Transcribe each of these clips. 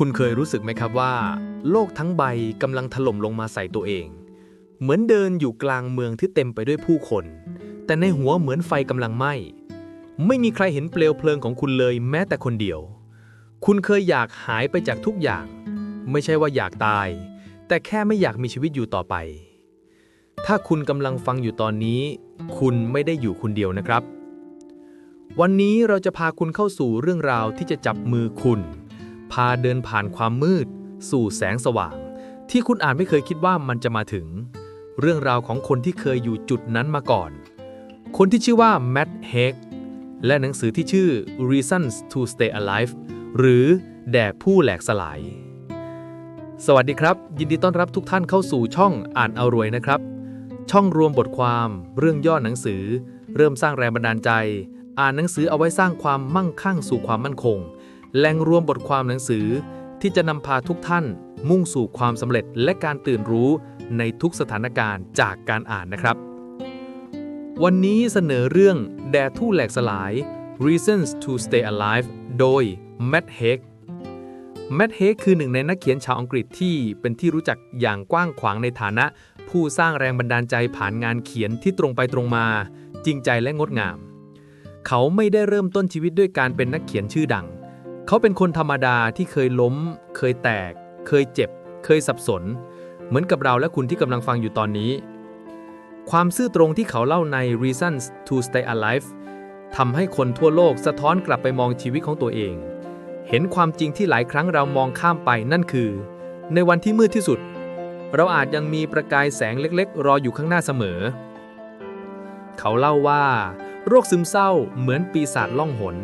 คุณเคยรู้สึกไหมครับว่า โลกทั้งใบกำลังถล่มลงมาใส่ตัวเอง เหมือนเดินอยู่กลางเมืองที่เต็มไปด้วยผู้คน แต่ในหัวเหมือนไฟกำลังไหม้ ไม่มีใครเห็นเปลวเพลิงของคุณเลยแม้แต่คนเดียว คุณเคยอยากหายไปจากทุกอย่าง ไม่ใช่ว่าอยากตาย แต่แค่ไม่อยากมีชีวิตอยู่ต่อไป ถ้าคุณกำลังฟังอยู่ตอนนี้ คุณไม่ได้อยู่คนเดียวนะครับ วันนี้เราจะพาคุณเข้าสู่เรื่องราวที่จะจับมือคุณ พาเดินผ่านความมืด สู่แสงสว่าง ที่คุณอาจไม่เคยคิดว่ามันจะมาถึง เรื่องราวของคนที่เคยอยู่จุดนั้นมาก่อน คนที่ชื่อว่าแม t เฮกและหนังสือที่ชื่อ Reasons to Stay Alive หรือแด่ผู้แหลกสลาย สวัสดีครับ ยินดีต้อนรับทุกท่านเข้าสู่ช่องอ่านเอารวยนะครับ ช่องรวมบทความ เรื่องย่อหนังสือ เริ่มสร้างแรงบันดาลใจ อ่านหนังสือเอาไว้สร้างความมั่งคั่งสู่ความมั่นคง แหล่งรวมบทความหนังสือ ที่จะนำพาทุกท่าน มุ่งสู่ความสำเร็จและการตื่นรู้ในทุกสถานการณ์จากการอ่านนะครับ วันนี้เสนอเรื่องแด่ทู่แหลกสลาย Reasons to Stay Alive โดย Matt Haig แม t เฮกคือหนึ่งในนักเขียนชาวอังกฤษที่เป็นที่รู้จักอย่างกว้างขวางในฐานะ ผู้สร้างแรงบันดาลใจผ่านงานเขียนที่ตรงไปตรงมา จริงใจและงดงาม เขาไม่ได้เริ่มต้นชีวิตด้วยการเป็นนักเขียนชื่อดัง เขาเป็นคนธรรมดาที่เคยล้ม เคยแตก เคยเจ็บ เคยสับสน เหมือนกับเราและคุณที่กำลังฟังอยู่ตอนนี้ ความซื่อตรงที่เขาเล่าใน Reasons to Stay Alive ทำให้คนทั่วโลกสะท้อนกลับไปมองชีวิตของตัวเอง เห็นความจริงที่หลายครั้งเรามองข้ามไปนั่นคือ ในวันที่มืดที่สุด เราอาจยังมีประกายแสงเล็กๆ รออยู่ข้างหน้าเสมอ เขาเล่าว่า โรคซึมเศร้าเหมือนปีศาจล่องหน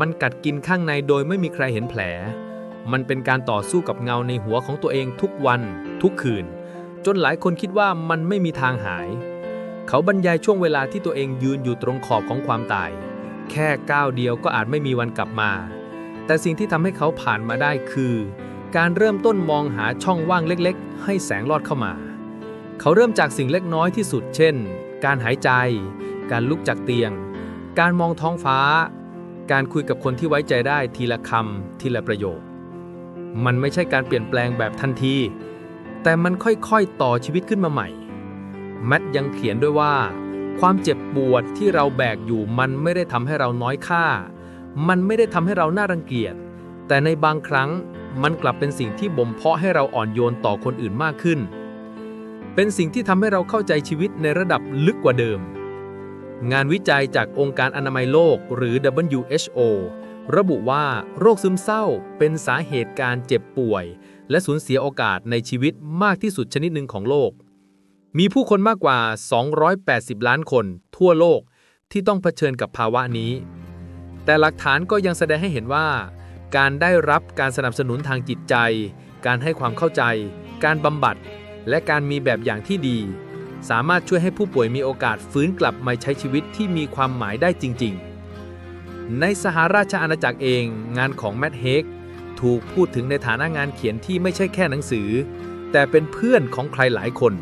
มันกัดกินข้างในโดยไม่มีใครเห็นแผล มันเป็นการต่อสู้กับเงาในหัวของตัวเองทุกวัน ทุกคืน จนหลายคนคิดว่ามันไม่มีทางหาย เขาบรรยายช่วงเวลาที่ตัวเองยืนอยู่ตรงขอบของความตาย แค่ก้าวเดียวก็อาจไม่มีวันกลับมา แต่สิ่งที่ทำให้เขาผ่านมาได้คือ การเริ่มต้นมองหาช่องว่างเล็กๆ ให้แสงลอดเข้ามา เขาเริ่มจากสิ่งเล็กน้อยที่สุด เช่น การหายใจ การลุกจากเตียง การมองท้องฟ้า การคุยกับคนที่ไว้ใจได้ทีละคำทีละประโยค มันไม่ใช่การเปลี่ยนแปลงแบบทันที แต่มันค่อยๆต่อชีวิตขึ้นมาใหม่ แมทยังเขียนด้วยว่า ความเจ็บปวดที่เราแบกอยู่มันไม่ได้ทำให้เราน้อยค่า มันไม่ได้ทำให้เราน่ารังเกียจ แต่ในบางครั้งมันกลับเป็นสิ่งที่บ่มเพาะให้เราอ่อนโยนต่อคนอื่นมากขึ้น เป็นสิ่งที่ทำให้เราเข้าใจชีวิตในระดับลึกกว่าเดิม งานวิจัยจากองค์การอนามัยโลกหรือ WHO ระบุว่าโรคซึมเศร้าเป็นสาเหตุการเจ็บป่วย และสูญเสียโอกาสในชีวิตมากที่สุดชนิดหนึ่งของโลก มีผู้คนมากกว่า 280 ล้านคนทั่วโลกที่ต้องเผชิญกับภาวะนี้ แต่หลักฐานก็ยังแสดงให้เห็นว่า การได้รับการสนับสนุนทางจิตใจ การให้ความเข้าใจ การบำบัด และการมีแบบอย่างที่ดี สามารถช่วยให้ผู้ป่วยมีโอกาสฟื้นกลับมาใช้ชีวิตที่มีความหมายได้จริง ๆ ในสหราชอาณาจักรเอง งานของแมทเฮกถูกพูดถึงในฐานะงานเขียนที่ไม่ใช่แค่หนังสือ แต่เป็นเพื่อนของใครหลายคน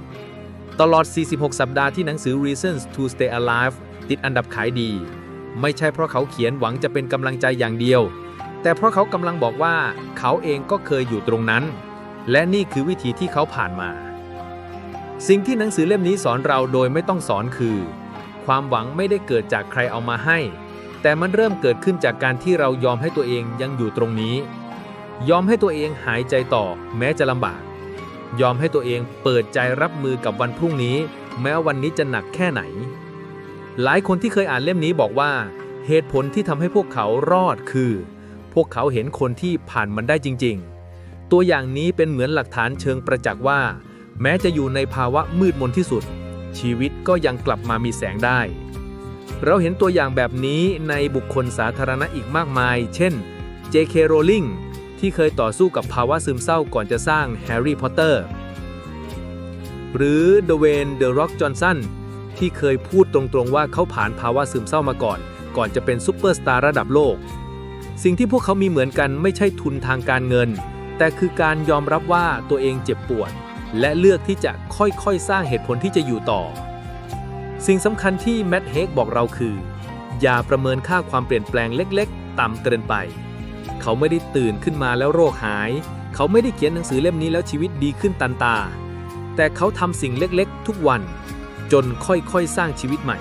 ตลอด 46 สัปดาห์ที่หนังสือ Reasons to Stay Alive ติดอันดับขายดี ไม่ใช่เพราะเขาเขียนหวังจะเป็นกำลังใจอย่างเดียว แต่เพราะเขากำลังบอกว่าเขาเองก็เคยอยู่ตรงนั้น และนี่คือวิธีที่เขาผ่านมา สิ่งที่หนังสือเล่มนี้สอนเราโดยไม่ต้องสอนคือ ความหวังไม่ได้เกิดจากใครเอามาให้ แต่มันเริ่มเกิดขึ้นจากการที่เรายอมให้ตัวเองยังอยู่ตรงนี้ ยอมให้ตัวเองหายใจต่อ แม้จะลำบาก ยอมให้ตัวเองเปิดใจรับมือกับวันพรุ่งนี้ แม้วันนี้จะหนักแค่ไหน หลายคนที่เคยอ่านเล่มนี้บอกว่า เหตุผลที่ทำให้พวกเขารอดคือ พวกเขาเห็นคนที่ผ่านมันได้จริง ๆ ตัวอย่างนี้เป็นเหมือนหลักฐานเชิงประจักษ์ว่า แม้จะอยู่ในภาวะมืดมนที่สุด ชีวิตก็ยังกลับมามีแสงได้ เราเห็นตัวอย่างแบบนี้ในบุคคลสาธารณะอีกมากมาย เช่น J.K. Rowling ที่เคยต่อสู้กับภาวะซึมเศร้าก่อนจะสร้างแฮร์รี่พอตเตอร์หรือเดเวนเดอะร็อกจอห์นสันที่เคยพูดตรงๆว่าเขาผ่านภาวะซึมเศร้ามาก่อน ก่อนจะเป็นซูเปอร์สตาร์ระดับโลก สิ่งที่พวกเขามีเหมือนกันไม่ใช่ทุนทางการเงิน แต่คือการยอมรับว่าตัวเองเจ็บปวด และเลือกที่จะค่อยๆ สร้างเหตุผลที่จะอยู่ต่อ สิ่งสำคัญที่แมทเฮกบอกเราคือ อย่าประเมินค่าความเปลี่ยนแปลงเล็กๆ ต่ำเกินไป เขาไม่ได้ตื่นขึ้นมาแล้วโรคหาย เขาไม่ได้เขียนหนังสือเล่มนี้แล้วชีวิตดีขึ้นตันตา แต่เขาทำสิ่งเล็กๆ ทุกวัน จนค่อยๆ สร้างชีวิตใหม่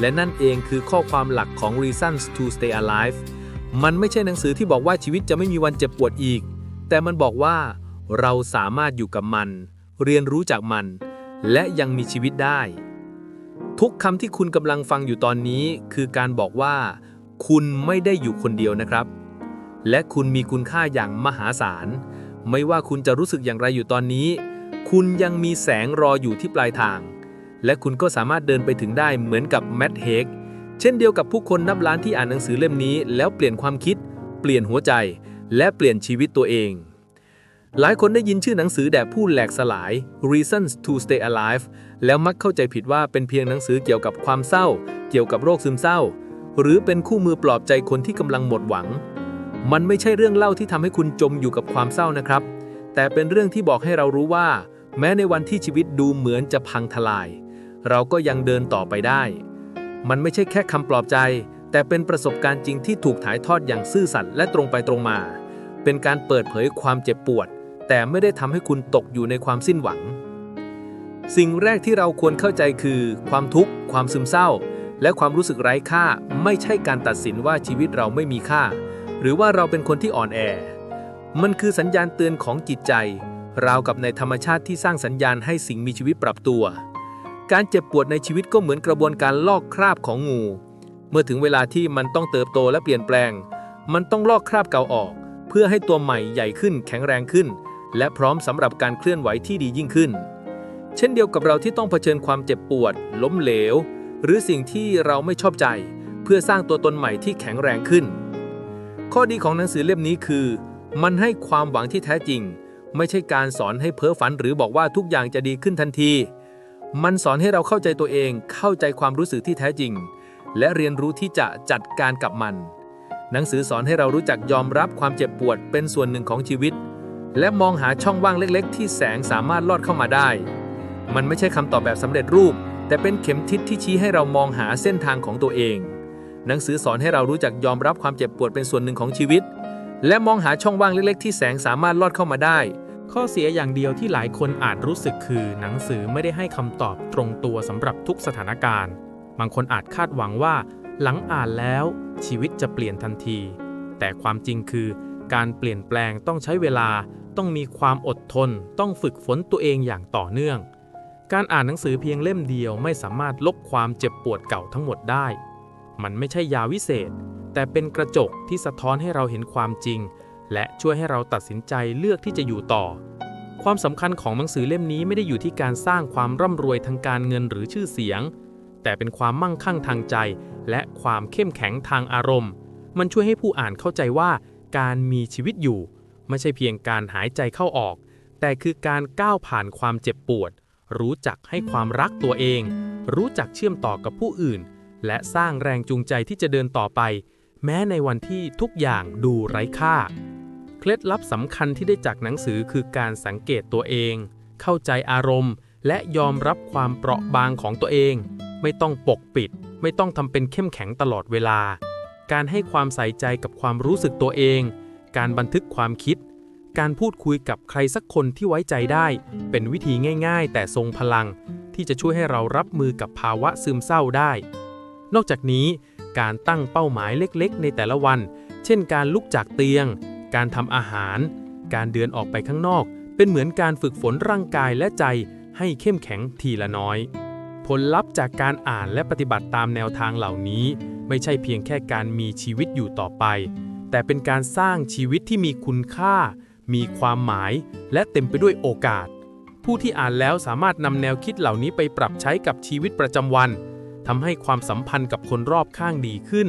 และนั่นเองคือข้อความหลักของ Reasons to Stay Alive มันไม่ใช่หนังสือที่บอกว่าชีวิตจะไม่มีวันเจ็บปวดอีก แต่มันบอกว่า เราสามารถอยู่กับมัน เรียนรู้จากมัน และยังมีชีวิตได้ ทุกคำที่คุณกำลังฟังอยู่ตอนนี้ คือการบอกว่า คุณไม่ได้อยู่คนเดียวนะครับ และคุณมีคุณค่าอย่างมหาศาล ไม่ว่าคุณจะรู้สึกอย่างไรอยู่ตอนนี้ คุณยังมีแสงรออยู่ที่ปลายทาง และคุณก็สามารถเดินไปถึงได้เหมือนกับแมดเฮกเช่นเดียวกับผู้คนนับล้านที่อ่านหนังสือเล่มนี้ แล้วเปลี่ยนความคิด เปลี่ยนหัวใจ และเปลี่ยนชีวิตตัวเอง หลายคนได้ยินชื่อหนังสือแด่ผู้แหลกสลาย Reasons to Stay Alive แล้วมักเข้าใจผิดว่าเป็นเพียงหนังสือเกี่ยวกับความเศร้า เกี่ยวกับโรคซึมเศร้า หรือเป็นคู่มือปลอบใจคนที่กำลังหมดหวัง มันไม่ใช่เรื่องเล่าที่ทำให้คุณจมอยู่กับความเศร้านะครับ แต่เป็นเรื่องที่บอกให้เรารู้ว่า แม้ในวันที่ชีวิตดูเหมือนจะพังทลาย เราก็ยังเดินต่อไปได้ มันไม่ใช่แค่คำปลอบใจ แต่เป็นประสบการณ์จริงที่ถูกถ่ายทอดอย่างซื่อสัตย์และตรงไปตรงมา เป็นการเปิดเผยความเจ็บปวด แต่ไม่ได้ทำให้คุณตกอยู่ในความสิ้นหวัง สิ่งแรกที่เราควรเข้าใจคือ ความทุกข์ ความซึมเศร้า และความรู้สึกไร้ค่า ไม่ใช่การตัดสินว่าชีวิตเราไม่มีค่า หรือว่าเราเป็นคนที่อ่อนแอ มันคือสัญญาณเตือนของจิตใจ ราวกับในธรรมชาติที่สร้างสัญญาณให้สิ่งมีชีวิตปรับตัว การเจ็บปวดในชีวิตก็เหมือนกระบวนการลอกคราบของงู เมื่อถึงเวลาที่มันต้องเติบโตและเปลี่ยนแปลง มันต้องลอกคราบเก่าออก เพื่อให้ตัวใหม่ใหญ่ขึ้นแข็งแรงขึ้น และพร้อมสำหรับการเคลื่อนไหวที่ดียิ่งขึ้น เช่นเดียวกับเราที่ต้องเผชิญความเจ็บปวด ล้มเหลว หรือสิ่งที่เราไม่ชอบใจ เพื่อสร้างตัวตนใหม่ที่แข็งแรงขึ้น ข้อดีของหนังสือเล่มนี้คือ มันให้ความหวังที่แท้จริง ไม่ใช่การสอนให้เพ้อฝันหรือบอกว่าทุกอย่างจะดีขึ้นทันที มันสอนให้เราเข้าใจตัวเอง เข้าใจความรู้สึกที่แท้จริง และเรียนรู้ที่จะจัดการกับมัน หนังสือสอนให้เรารู้จักยอมรับความเจ็บปวดเป็นส่วนหนึ่งของชีวิต และมองหาช่องว่างเล็กๆ ที่แสงสามารถลอดเข้ามาได้ มันไม่ใช่คำตอบแบบสำเร็จรูป แต่เป็นเข็มทิศที่ชี้ให้เรามองหาเส้นทางของตัวเอง หนังสือสอนให้เรารู้จักยอมรับความเจ็บปวดเป็นส่วนหนึ่งของชีวิต และมองหาช่องว่างเล็กๆ ที่แสงสามารถลอดเข้ามาได้ ข้อเสียอย่างเดียวที่หลายคนอาจรู้สึกคือ หนังสือไม่ได้ให้คำตอบตรงตัวสำหรับทุกสถานการณ์ บางคนอาจคาดหวังว่า หลังอ่านแล้วชีวิตจะเปลี่ยนทันที แต่ความจริงคือ การเปลี่ยนแปลงต้องใช้เวลา ต้องมีความอดทน ต้องฝึกฝนตัวเองอย่างต่อเนื่อง การอ่านหนังสือเพียงเล่มเดียวไม่สามารถลบความเจ็บปวดเก่าทั้งหมดได้ มันไม่ใช่ยาวิเศษ แต่เป็นกระจกที่สะท้อนให้เราเห็นความจริง และช่วยให้เราตัดสินใจเลือกที่จะอยู่ต่อ ความสำคัญของหนังสือเล่มนี้ไม่ได้อยู่ที่การสร้างความร่ำรวยทางการเงินหรือชื่อเสียง แต่เป็นความมั่งคั่งทางใจ และความเข้มแข็งทางอารมณ์ มันช่วยให้ผู้อ่านเข้าใจว่าการมีชีวิตอยู่ ไม่ใช่เพียงการหายใจเข้าออก แต่คือการก้าวผ่านความเจ็บปวด รู้จักให้ความรักตัวเอง รู้จักเชื่อมต่อกับผู้อื่น และสร้างแรงจูงใจที่จะเดินต่อไป แม้ในวันที่ทุกอย่างดูไร้ค่า เคล็ดลับสำคัญที่ได้จากหนังสือคือการสังเกตตัวเอง เข้าใจอารมณ์ และยอมรับความเปราะบางของตัวเอง ไม่ต้องปกปิด ไม่ต้องทำเป็นเข้มแข็งตลอดเวลา การให้ความใส่ใจกับความรู้สึกตัวเอง การบันทึกความคิด การพูดคุยกับใครสักคนที่ไว้ใจได้ เป็นวิธีง่ายๆ แต่ทรงพลัง ที่จะช่วยให้เรารับมือกับภาวะซึมเศร้าได้ นอกจากนี้ การตั้งเป้าหมายเล็กๆ ในแต่ละวัน เช่น การลุกจากเตียง การทำอาหาร การเดินออกไปข้างนอก เป็นเหมือนการฝึกฝนร่างกายและใจให้เข้มแข็งทีละน้อย ผลลัพธ์จากการอ่านและปฏิบัติตามแนวทางเหล่านี้ ไม่ใช่เพียงแค่การมีชีวิตอยู่ต่อไป แต่เป็นการสร้างชีวิตที่มีคุณค่า มีความหมาย และเต็มไปด้วยโอกาส ผู้ที่อ่านแล้วสามารถนำแนวคิดเหล่านี้ไปปรับใช้กับชีวิตประจำวันทำให้ความสัมพันธ์กับคนรอบข้างดีขึ้น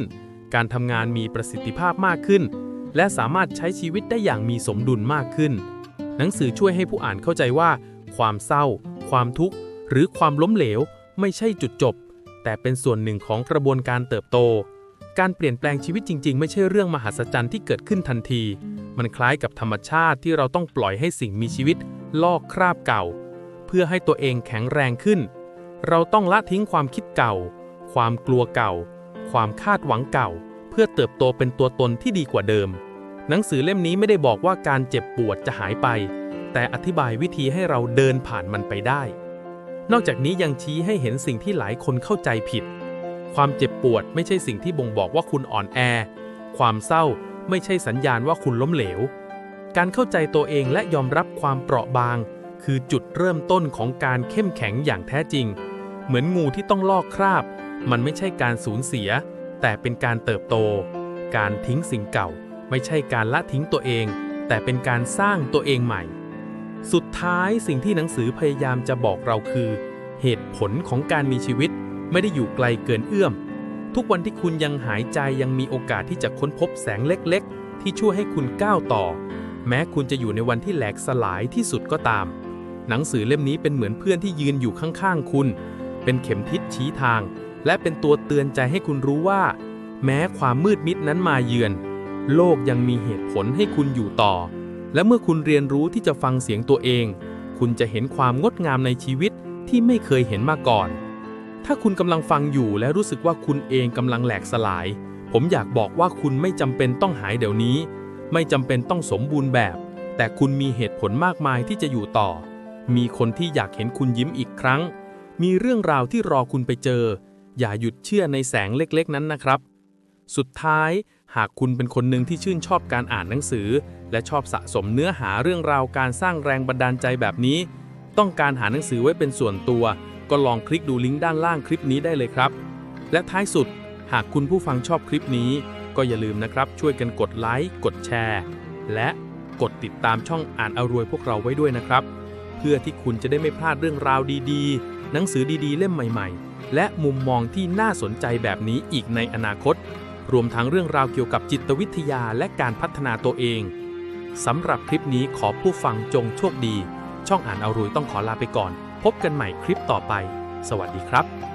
การทำงานมีประสิทธิภาพมากขึ้น และสามารถใช้ชีวิตได้อย่างมีสมดุลมากขึ้น หนังสือช่วยให้ผู้อ่านเข้าใจว่า ความเศร้า ความทุกข์ หรือความล้มเหลว ไม่ใช่จุดจบ แต่เป็นส่วนหนึ่งของกระบวนการเติบโต การเปลี่ยนแปลงชีวิตจริง ๆ ไม่ใช่เรื่องมหัศจรรย์ที่เกิดขึ้นทันที มันคล้ายกับธรรมชาติที่เราต้องปล่อยให้สิ่งมีชีวิต ลอกคราบเก่า เพื่อให้ตัวเองแข็งแรงขึ้น เราต้องละทิ้งความคิดเก่า ความกลัวเก่า ความคาดหวังเก่า เพื่อเติบโตเป็นตัวตนที่ดีกว่าเดิม หนังสือเล่มนี้ไม่ได้บอกว่าการเจ็บปวดจะหายไป แต่อธิบายวิธีให้เราเดินผ่านมันไปได้ นอกจากนี้ยังชี้ให้เห็นสิ่งที่หลายคนเข้าใจผิด ความเจ็บปวดไม่ใช่สิ่งที่บ่งบอกว่าคุณอ่อนแอ ความเศร้าไม่ใช่สัญญาณว่าคุณล้มเหลว การเข้าใจตัวเองและยอมรับความเปราะบาง คือจุดเริ่มต้นของการเข้มแข็งอย่างแท้จริง เหมือนงูที่ต้องลอกคราบ มันไม่ใช่การสูญเสีย แต่เป็นการเติบโต การทิ้งสิ่งเก่า ไม่ใช่การละทิ้งตัวเอง แต่เป็นการสร้างตัวเองใหม่ สุดท้ายสิ่งที่หนังสือพยายามจะบอกเราคือ เหตุผลของการมีชีวิต ไม่ได้อยู่ไกลเกินเอื้อม ทุกวันที่คุณยังหายใจยังมีโอกาสที่จะค้นพบแสงเล็กๆ ที่ช่วยให้คุณก้าวต่อ แม้คุณจะอยู่ในวันที่แหลกสลายที่สุดก็ตาม หนังสือเล่มนี้เป็นเหมือนเพื่อนที่ยืนอยู่ข้างๆคุณ เป็นเข็มทิศชี้ทาง และเป็นตัวเตือนใจให้คุณรู้ว่า แม้ความมืดมิดนั้นมาเยือน โลกยังมีเหตุผลให้คุณอยู่ต่อ และเมื่อคุณเรียนรู้ที่จะฟังเสียงตัวเอง คุณจะเห็นความงดงามในชีวิตที่ไม่เคยเห็นมาก่อน ถ้าคุณกำลังฟังอยู่และรู้สึกว่าคุณเองกำลังแหลกสลาย ผมอยากบอกว่าคุณไม่จำเป็นต้องหายเดี๋ยวนี้ ไม่จำเป็นต้องสมบูรณ์แบบ แต่คุณมีเหตุผลมากมายที่จะอยู่ต่อ มีคนที่อยากเห็นคุณยิ้มอีกครั้ง มีเรื่องราวที่รอคุณไปเจอ อย่าหยุดเชื่อในแสงเล็กๆ นั้นนะครับ สุดท้ายหากคุณเป็นคนหนึ่งที่ชื่นชอบการอ่านหนังสือ และชอบสะสมเนื้อหาเรื่องราวการสร้างแรงบันดาลใจแบบนี้ ต้องการหาหนังสือไว้เป็นส่วนตัว ก็ลองคลิกดูลิงก์ด้านล่างคลิปนี้ได้เลยครับ และท้ายสุด หากคุณผู้ฟังชอบคลิปนี้ ก็อย่าลืมนะครับ ช่วยกันกดไลค์กดแชร์ และกดติดตามช่องอ่านเอารวยพวกเราไว้ด้วยนะครับ เพื่อที่คุณจะได้ไม่พลาดเรื่องราวดีๆ หนังสือดีๆ เล่มใหม่ ๆ และมุมมองที่น่าสนใจแบบนี้อีกในอนาคต รวมทั้งเรื่องราวเกี่ยวกับจิตวิทยาและการพัฒนาตัวเองสำหรับคลิปนี้ขอผู้ฟังจงโชคดี ช่องอ่านเอารวยต้องขอลาไปก่อน พบกันใหม่คลิปต่อไป สวัสดีครับ